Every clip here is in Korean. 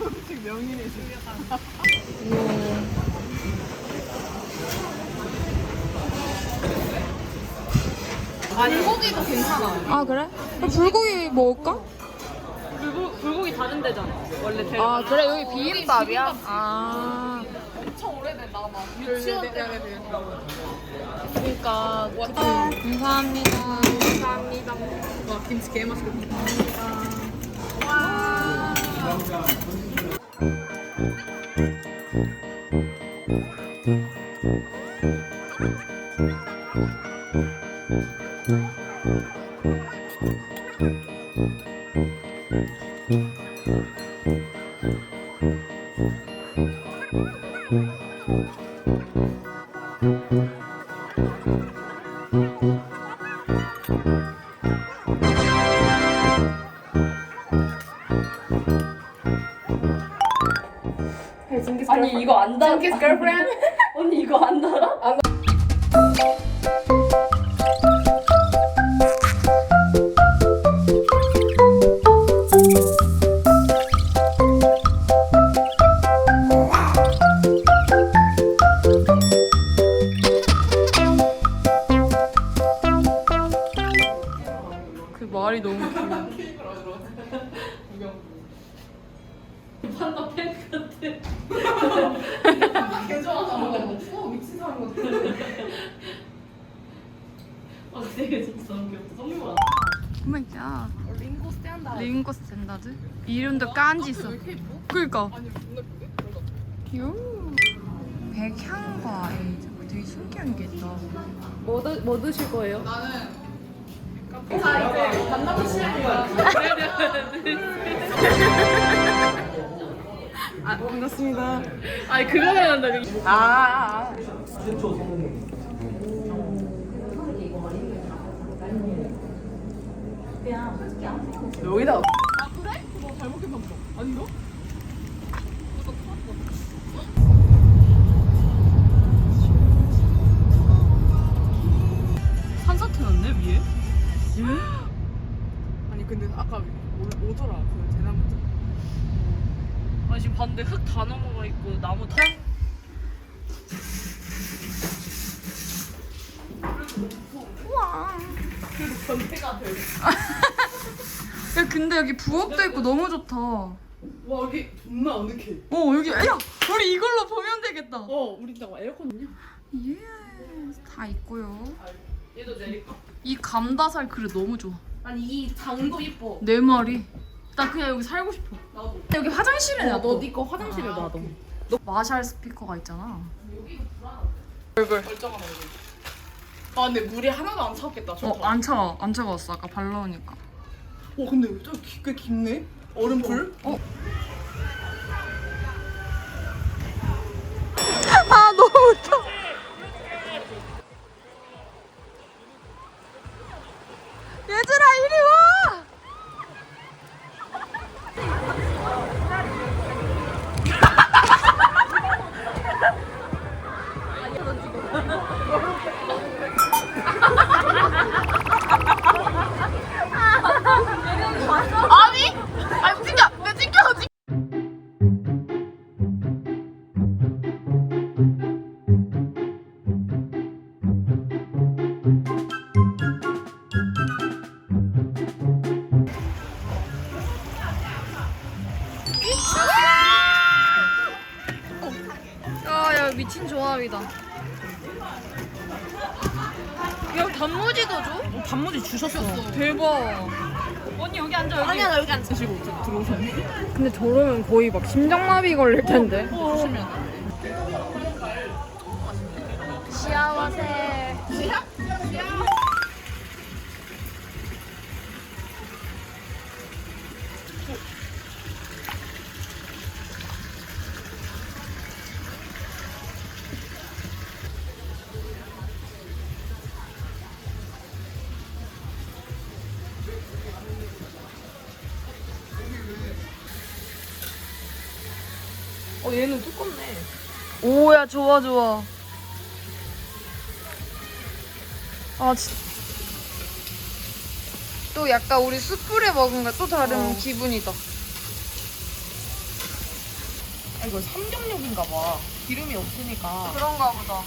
음식 명인이지. 불고기도 괜찮아. 아 그래? 그럼 불고기 먹을까? 불고, 불고기 다른 데잖아. 원래 대 아 그래 여기 비빔밥이야? 아 엄청 오래됐나 봐. 유치원 때. 그러니까 감사합니다. 감사합니다. 와 김치 개 맛있겠다. Obrigado, galera. 아니 이거 안 달아. 징기스 girlfriend? 언니 이거 안 달아? 그 말이 너무 귀여워. 판다 팬 링고 스탠다드? 이름도 깐지 있어. 그니까. 귀여워. 백향과 에이드. 되게 신기한 게 있다. 뭐, 드, 뭐 드실 거예요? 나는 아, 반갑습니다. 아니 그거만 한다. 그 아, 아. 여기다. 아 그래? 너 잘못 했나 보다. 아닌가? 산사태였네 위에? 아니 근데 아까 오, 오더라 그 대나무들. 아 지금 봤는데 흙 다 넘어가 있고 나무 다. 우와. 그래도 변태가 돼. 야, 근데 여기 부엌도 있고 너무 좋다. 어, 와 여기 존나 어색해. 여기, 야, 우리 이걸로 보면 되겠다. 어 우리 딱 에어컨 있냐? 예, 다 있고요. 얘도 내릴까? 이 감다살 그릇 너무 좋아. 아니 이 장도 이뻐. 내 말이. 나 그냥 여기 살고 싶어. 나도. 여기 화장실에 놔둬. 너네 거 화장실에 아, 놔둬. 마샬 스피커가 있잖아. 여기. 아 근데 물이 하나도 안 차갑겠다. 어, 좋다. 안 차가, 안 차가웠어. 아까 발 넣으니까. 어 근데 좀꽤 깊네. 얼음풀? 어. 아, 너무 웃겨. 야, 단무지도 줘? 단무지 주셨어. 대박. 언니 여기 앉아, 여기. 아니야 나 여기 앉아. 드시고 들어오셨네. 근데 저러면 거의 막 심장마비 걸릴 텐데. 조심해야 돼. 시아와세. 얘는 두껍네. 오야 좋아 좋아. 아 진. 또 약간 우리 숯불에 먹은 거 또 다른 기분이다. 이거 삼겹육인가 봐. 기름이 없으니까. 그런가 보다.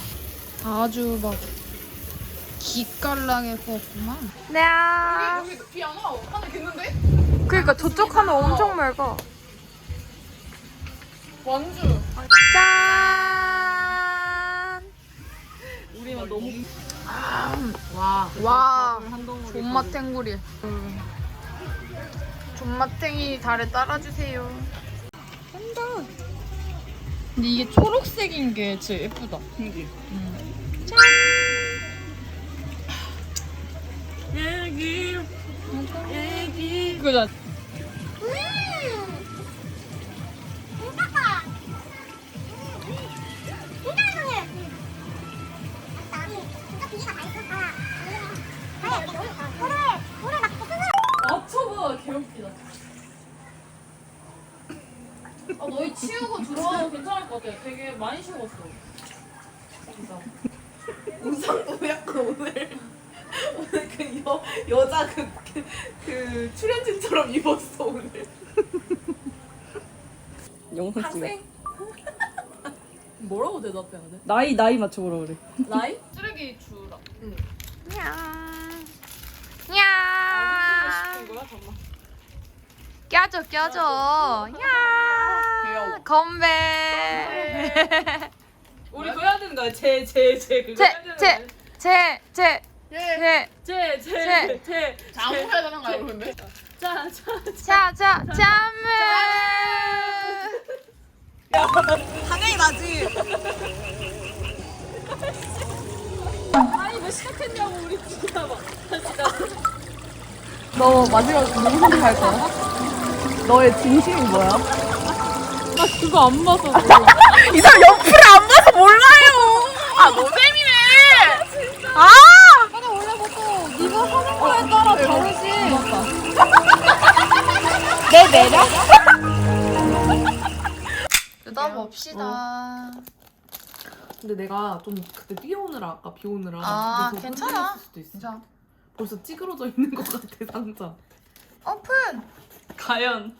아주 막 기깔나게 구웠구만. 네. 여기 비안 와. 하늘 겠는데? 그러니까 저쪽 하면 엄청 맑아. 완주. 짠. 우리만 너무. 와. 와. 한 덩어리. 존맛 탱구리. 존맛탱이 달에 따라주세요. 한다. 근데 이게 초록색인 게 진짜 예쁘다. 그지. 그죠? 맞춰봐 개웃기다. 아 너희 치우고 들어와도 괜찮을 것 같아. 되게 많이 치웠어. 진짜. 우상도 약간 오늘 오늘 그 여, 여자 그, 그, 그 출연진처럼 입었어 오늘. 영상 찍어. 뭐라고 대답해야 돼? 나이 나이 맞춰보라 그래. 나이? 쓰레기 주라. 냥. 아, 냥. 시킨 거야 잠만. 껴줘 껴줘. 냥. 귀여워. 건배. 우리 그거 해야 되는 거야. 제, 제, 제 그거 해야 되는 제, 거야. 제, 제, 예. 제, 제, 제, 제. 아무 해야 되는 거야 그러면? 자, 자, 자, 자, 짬물. 당연히 나지. 아니 왜 시작했냐고 우리 진짜 막. 너 마지막 무슨 선택할 거야? 너의 진심이 뭐야? 나 그거 안 봐서. 이 사람 옆을 안 봐서 몰라요. 아 노잼이네. 아! 근데 원래 보통 네가 하는 거에 따라 다르지. 내 매력? 뜯어봅시다. 근데 내가 좀 그때 비 오느라 아까 비 오느라 아, 그래서 괜찮아. 흔들렸을 수도 있어. 괜찮아. 벌써 찌그러져 있는 것 같아 상자. 오픈. 과연.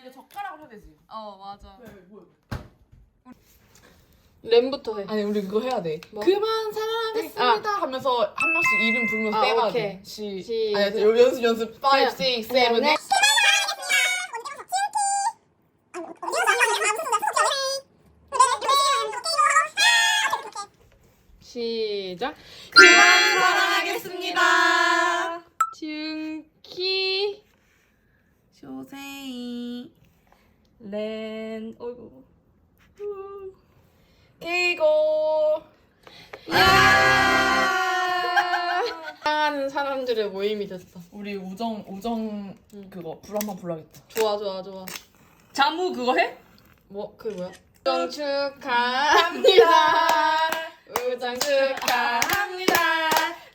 이게 젓가락으로 해야 되지. 어 맞아. 왜 뭐야? 램부터 해. 아니 우리 그거 해야 돼. 뭐? 그만 사랑하겠습니다 하면서 한 명씩 이름 부르면서 아, 떼봐야 오케이. 돼. 시. 시- 아니 요- 연습 연습. 5, 6, 7, 8. 사랑하는 사람들의 모임이 됐어. 우리 우정 우정 그거 불 한번 불러야겠다. 좋아 좋아 좋아. 자무 그거 해? 뭐 그게 뭐야? 우정 축하합니다. 우정 축하합니다.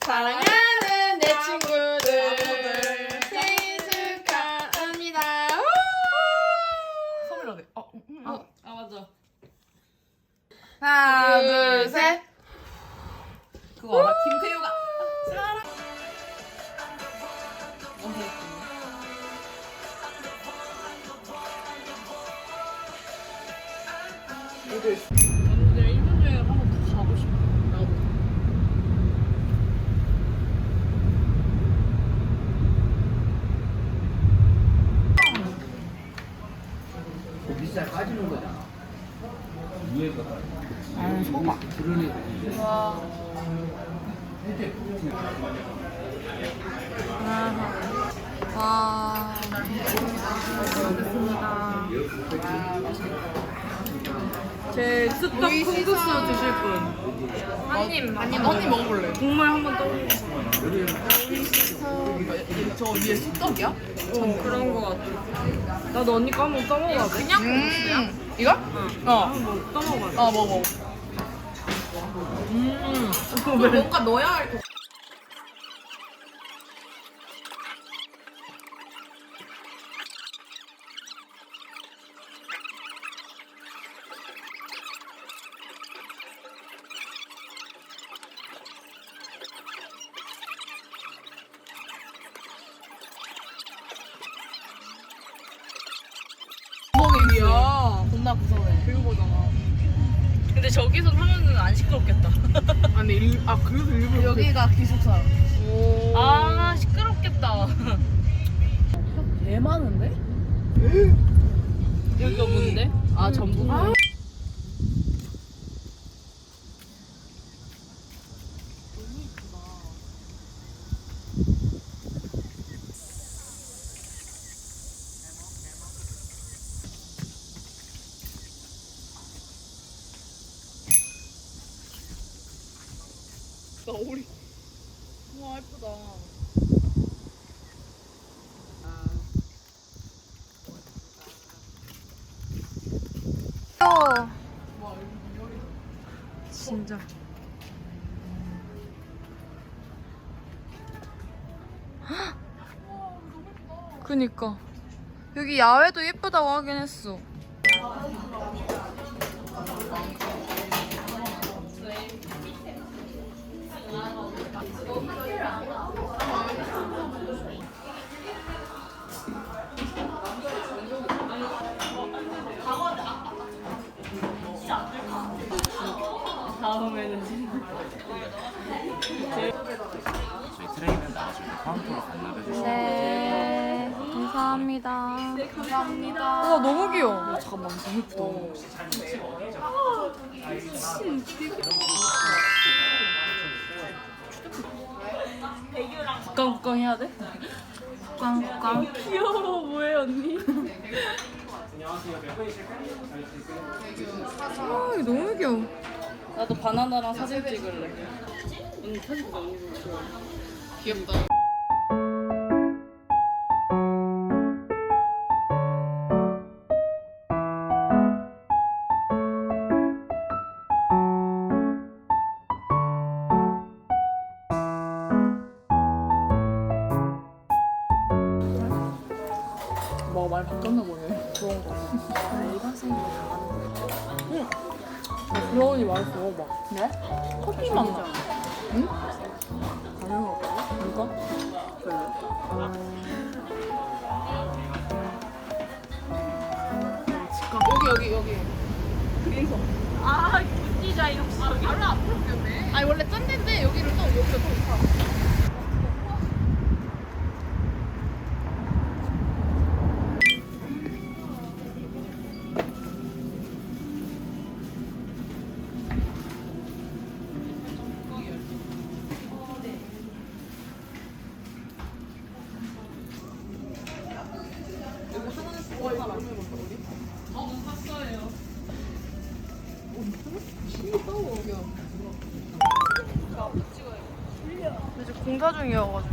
사랑하는 내 친구들 생일 축하합니다. 선물 넣어. 어, 음, 음. 어, 아 맞아. 하나, 둘, 셋. 그거 알아? 김태우가 내가 일본 여행을 한번 더 가고 싶어. 나도. 고기살 빠지는 거잖아. 위에가 아, 소바. 그러네. 와. 제 쑥떡 콩국수 드실 분. 한입, 한입. 언니 먹어볼래? 국물 한번 떠올려. 저 위에 쑥떡이야? 어, 그런 거 같아. 나도 언니 거 한번 떠먹어야 돼. 그냥 음. 이거? 어. 한번 떠먹어야 돼. 어 먹어. 음. 뭔가 넣어야 할 것. 전에. 그거잖아. 근데 저기서 하면은 안 시끄럽겠다. 아 근데 일, 아 그래서 일부러 여기가 기숙사. 오. 아 시끄럽겠다. 개 많은데? 여기가 뭔데? 아 전북. 나 우리. 와 예쁘다. 어. 진짜. 헉! 그니까 여기 야외도 예쁘다고 하긴 했어. 저희 트레이는 나가시고 카운터로 반납해 주시면 네, 감사합니다. 네, 감사합니다. 와 너무 귀여워. 잠깐만, 너무 예쁘다. 국광국광 해야 돼? 꽝꽝. 귀여워 뭐해 언니? 아, 이거 너무 귀여워. 나도 바나나랑 사진 찍을래. 언니 사진 너무 좋아. 귀엽다. 응. 브라운이 맛있어. 막. 네? 커피 맛 나. 응? 당연히 먹어. 이거? 여기 여기 여기 그린서 아, 디자인 혹시 여기? 바로 앞으로 오겠네 아니 원래 딴 데인데 여기를 또 여기가 또 있어 중이어가지고.